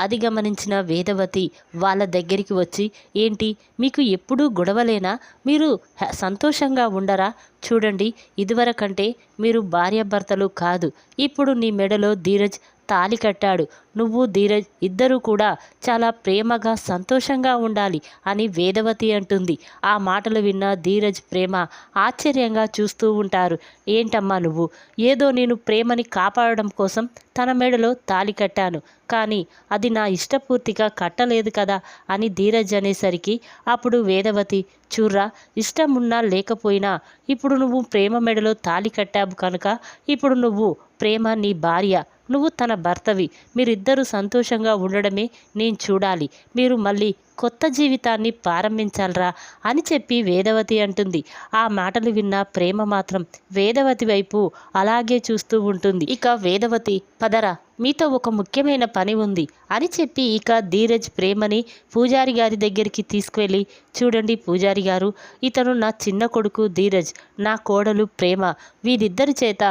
అది గమనించిన వేదవతి వాళ్ళ దగ్గరికి వచ్చి ఏంటి మీకు ఎప్పుడూ గొడవలేనా? మీరు సంతోషంగా ఉండరా? చూడండి ఇదివరకంటే మీరు భార్యాభర్తలు కాదు. ఇప్పుడు నీ మెడలో ధీరజ్ తాలి కట్టాడు. నువ్వు ధీరజ్ ఇద్దరూ కూడా చాలా ప్రేమగా సంతోషంగా ఉండాలి అని వేదవతి అంటుంది. ఆ మాటలు విన్న ధీరజ్ ప్రేమ ఆశ్చర్యంగా చూస్తూ ఉంటారు. ఏంటమ్మా నువ్వు? ఏదో నేను ప్రేమని కాపాడడం కోసం తన మెడలో తాలి కట్టాను. కానీ అది నా ఇష్టపూర్తిగా కట్టలేదు కదా అని ధీరజ్ అనేసరికి అప్పుడు వేదవతి చూర్రా ఇష్టం ఉన్నా లేకపోయినా ఇప్పుడు నువ్వు ప్రేమ మెడలో తాలి కట్టావు కనుక ఇప్పుడు నువ్వు ప్రేమ నీ భార్య. నువ్వు తన భర్తవి. మీరిద్దరు సంతోషంగా ఉండడమే నేను చూడాలి. మీరు మళ్ళీ కొత్త జీవితాన్ని ప్రారంభించాలరా అని చెప్పి వేదవతి అంటుంది. ఆ మాటలు విన్న ప్రేమ మాత్రం వేదవతి వైపు అలాగే చూస్తూ ఉంటుంది. ఇక వేదవతి పదరా మీతో ఒక ముఖ్యమైన పని ఉంది. అని చెప్పి ఇక ధీరజ్ ప్రేమని పూజారి గారి దగ్గరికి తీసుకువెళ్ళి చూడండి పూజారి గారు ఇతను నా చిన్న కొడుకు ధీరజ్ నా కోడలు ప్రేమ వీరిద్దరి చేత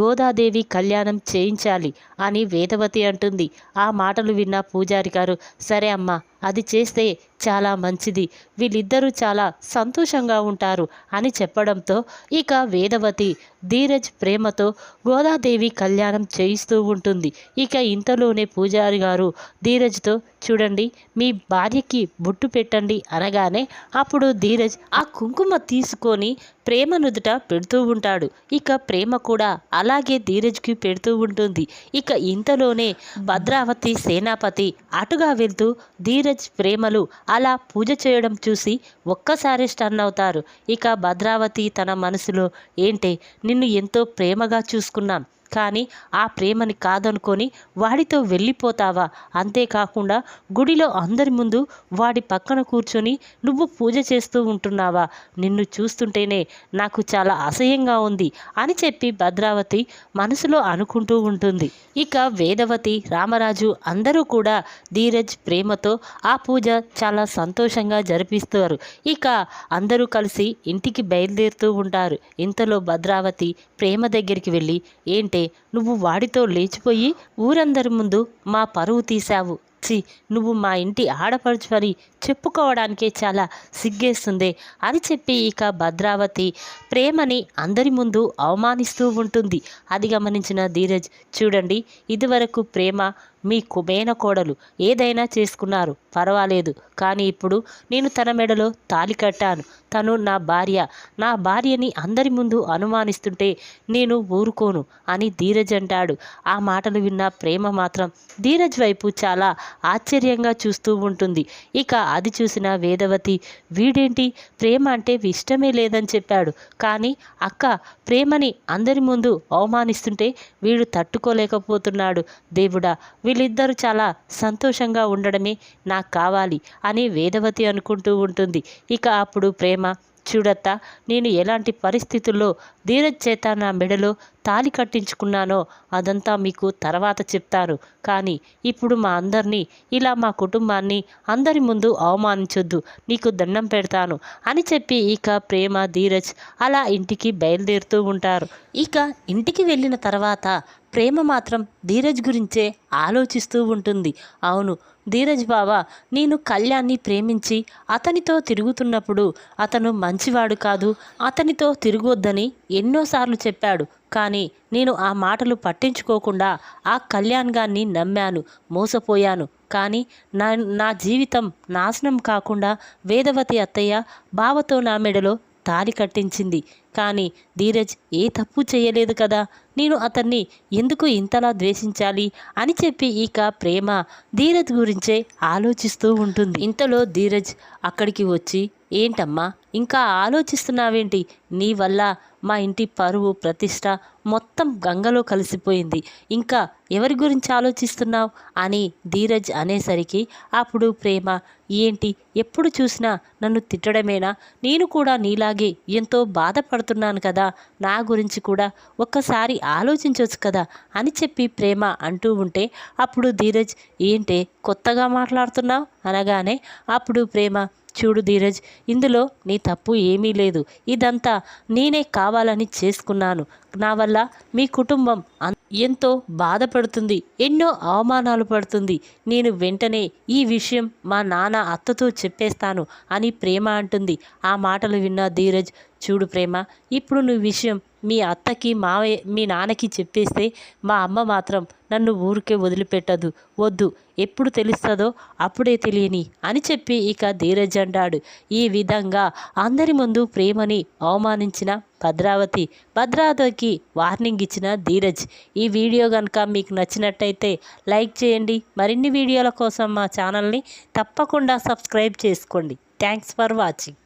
గోదాదేవి కళ్యాణం చేయించాలి అని వేదవతి అంటుంది. ఆ మాటలు విన్న పూజారి గారు సరే అమ్మా అది చేస్తే చాలా మంచిది వీళ్ళిద్దరూ చాలా సంతోషంగా ఉంటారు అని చెప్పడంతో ఇక వేదవతి ధీరజ్ ప్రేమతో గోదాదేవి కళ్యాణం చేయిస్తూ ఉంటుంది. ఇక ఇంతలోనే పూజారి గారు ధీరజ్తో చూడండి మీ భార్యకి బొట్టు పెట్టండి అనగానే అప్పుడు ధీరజ్ ఆ కుంకుమ తీసుకొని ప్రేమ నుదుట పెడుతూ ఉంటాడు. ఇక ప్రేమ కూడా అలాగే ధీరజ్కి పెడుతూ ఉంటుంది. ఇక ఇంతలోనే భద్రావతి సేనాపతి అటుగా వెళ్తూ ధీరజ్ ప్రేమలు అలా పూజ చేయడం చూసి ఒక్కసారి స్టన్ అవుతారు. ఇక భద్రావతి తన మనసులో ఏంటే నిన్ను ఎంతో ప్రేమగా చూసుకున్నాం. కానీ ఆ ప్రేమని కాదనుకొని వాడితో వెళ్ళిపోతావా? అంతేకాకుండా గుడిలో అందరి ముందు వాడి పక్కన కూర్చొని నువ్వు పూజ చేస్తూ ఉంటున్నావా? నిన్ను చూస్తుంటేనే నాకు చాలా అసహ్యంగా ఉంది అని చెప్పి భద్రావతి మనసులో అనుకుంటూ ఉంటుంది. ఇక వేదవతి రామరాజు అందరూ కూడా ధీరజ్ ప్రేమతో ఆ పూజ చాలా సంతోషంగా జరిపిస్తారు. ఇక అందరూ కలిసి ఇంటికి బయలుదేరుతూ ఉంటారు. ఇంతలో భద్రావతి ప్రేమ దగ్గరికి వెళ్ళి ఏంటే నువ్వు వాడితో లేచిపోయి ఊరందరి ముందు మా పరువు తీశావు. చి నువ్వు మా ఇంటి ఆడపడుచు అని చెప్పుకోవడానికే చాలా సిగ్గేస్తుంది. అని చెప్పి ఇక భద్రావతి ప్రేమని అందరి ముందు అవమానిస్తూ ఉంటుంది. అది గమనించిన ధీరజ్ చూడండి ఇదివరకు ప్రేమ మీ కుబేన కోడలు ఏదైనా చేసుకున్నారు పర్వాలేదు. కానీ ఇప్పుడు నేను తన మెడలో తాలి కట్టాను. తను నా భార్య. నా భార్యని అందరి ముందు అనుమానిస్తుంటే నేను ఊరుకోను అని ధీరజ్ అంటాడు. ఆ మాటలు విన్న ప్రేమ మాత్రం ధీరజ్ వైపు చాలా ఆశ్చర్యంగా చూస్తూ ఉంటుంది. ఇక అది చూసిన వేదవతి వీడేంటి? ప్రేమ అంటే ఇష్టమే లేదని చెప్పాడు. కానీ అక్క ప్రేమని అందరి ముందు అవమానిస్తుంటే వీడు తట్టుకోలేకపోతున్నాడు. దేవుడా వీళ్ళిద్దరూ చాలా సంతోషంగా ఉండడమే నాకు కావాలి అని వేదవతి అనుకుంటూ ఉంటుంది. ఇక అప్పుడు ప్రేమ చూడత్తా నేను ఎలాంటి పరిస్థితుల్లో ధీరజ్ చేత నా మెడలో తాలి కట్టించుకున్నానో అదంతా మీకు తర్వాత చెప్తాను. కానీ ఇప్పుడు మా అందరినీ ఇలా మా కుటుంబాన్ని అందరి ముందు అవమానించొద్దు నీకు దండం పెడతాను అని చెప్పి ఇక ప్రేమ ధీరజ్ అలా ఇంటికి బయలుదేరుతూ ఉంటారు. ఇక ఇంటికి వెళ్ళిన తర్వాత ప్రేమ మాత్రం ధీరజ్ గురించే ఆలోచిస్తూ ఉంటుంది. అవును ధీరజ్ బావా నేను కళ్యాణ్ని ప్రేమించి అతనితో తిరుగుతున్నప్పుడు అతను మంచివాడు కాదు అతనితో తిరగొద్దని ఎన్నోసార్లు చెప్పాడు. కానీ నేను ఆ మాటలు పట్టించుకోకుండా ఆ కళ్యాణ్ గారిని నమ్మాను మోసపోయాను. కానీ నా నా జీవితం నాశనం కాకుండా వేదవతి అత్తయ్య బావతో నా మెడలో తాలి కట్టించింది. కానీ ధీరజ్ ఏ తప్పు చేయలేదు కదా. నేను అతన్ని ఎందుకు ఇంతలా ద్వేషించాలి అని చెప్పి ఇక ప్రేమ ధీరజ్ గురించే ఆలోచిస్తూ ఉంటుంది. ఇంతలో ధీరజ్ అక్కడికి వచ్చి ఏంటమ్మా ఇంకా ఆలోచిస్తున్నావేంటి? నీ వల్ల మా ఇంటి పరువు ప్రతిష్ట మొత్తం గంగలో కలిసిపోయింది. ఇంకా ఎవరి గురించి ఆలోచిస్తున్నావు? అని ధీరజ్ అనేసరికి అప్పుడు ప్రేమ ఏంటి? ఎప్పుడు చూసినా నన్ను తిట్టడమేనా? నేను కూడా నీలాగే ఎంతో బాధపడుతున్నాను. కదా నా గురించి కూడా ఒక్కసారి ఆలోచించవచ్చు కదా అని చెప్పి ప్రేమ అంటూ ఉంటే అప్పుడు ధీరజ్ ఏంటే కొత్తగా మాట్లాడుతున్నావు? అనగానే అప్పుడు ప్రేమ చూడు ధీరజ్ ఇందులో నీ తప్పు ఏమీ లేదు. ఇదంతా నేనే కావాలని చేసుకున్నాను. నా వల్ల మీ కుటుంబం ఎంతో బాధపడుతుంది ఎన్నో అవమానాలు పడుతుంది. నేను వెంటనే ఈ విషయం మా నాన్న అత్తతో చెప్పేస్తాను అని ప్రేమ అంటుంది. ఆ మాటలు విన్న ధీరజ్ చూడు ప్రేమ ఇప్పుడు నువ్వు విషయం మీ అత్తకి మావయ్య మీ నాన్నకి చెప్పేస్తే మా అమ్మ మాత్రం నన్ను ఊరికే వదిలిపెట్టదు. వద్దు ఎప్పుడు తెలుస్తుందో అప్పుడే తెలియని అని చెప్పి ఇక ధీరజ్ అంటాడు. ఈ విధంగా అందరి ముందు ప్రేమని అవమానించిన భద్రావతి భద్రావతికి వార్నింగ్ ఇచ్చిన ధీరజ్. ఈ వీడియో కనుక మీకు నచ్చినట్టయితే లైక్ చేయండి. మరిన్ని వీడియోల కోసం మా ఛానల్ని తప్పకుండా సబ్స్క్రైబ్ చేసుకోండి. Thanks for watching